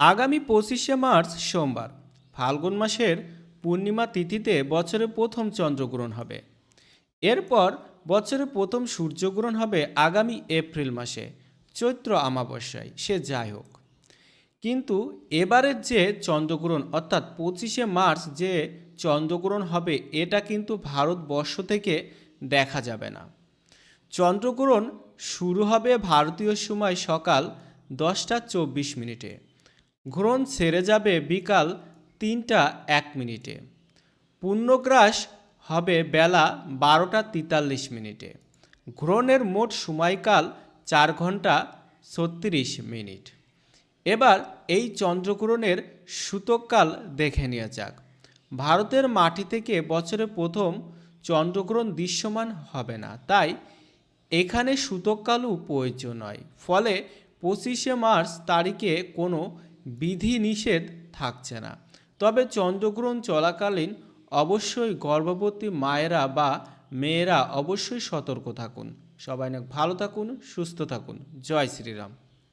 আগামী পঁচিশে মার্চ সোমবার, ফাল্গুন মাসের পূর্ণিমা তিথিতে বছরের প্রথম চন্দ্রগ্রহণ হবে। এরপর বছরের প্রথম সূর্যগ্রহণ হবে আগামী এপ্রিল মাসে, চৈত্র আমাবস্যায় সে যাই হোক। কিন্তু এবারের যে চন্দ্রগ্রহণ, অর্থাৎ পঁচিশে মার্চ যে চন্দ্রগ্রহণ হবে, এটা কিন্তু ভারতবর্ষ থেকে দেখা যাবে না। চন্দ্রগ্রহণ শুরু হবে ভারতীয় সময় সকাল দশটা চব্বিশ মিনিটে। গ্রহণ সেরে যাবে বিকাল তিনটা এক মিনিটে। পূর্ণগ্রাস হবে বেলা বারোটা তেতাল্লিশ মিনিটে। গ্রহণের মোট সময়কাল চার ঘণ্টা ছত্রিশ মিনিট। এবার এই চন্দ্রগ্রহণের সূতককাল দেখে নেওয়া যাক। ভারতের মাটি থেকে বছরে প্রথম চন্দ্রগ্রহণ দৃশ্যমান হবে না, তাই এখানে সূতককালও প্রয়োজন নয়। ফলে পঁচিশে মার্চ তারিখে কোনো বিধি নিষেধ থাকছে না। তবে চন্দ্রগ্রহণ চলাকালীন অবশ্যই গর্ভবতী মায়েরা বা মেয়েরা অবশ্যই সতর্ক থাকুন। সবাই অনেক ভালো থাকুন, সুস্থ থাকুন। জয় শ্রীরাম।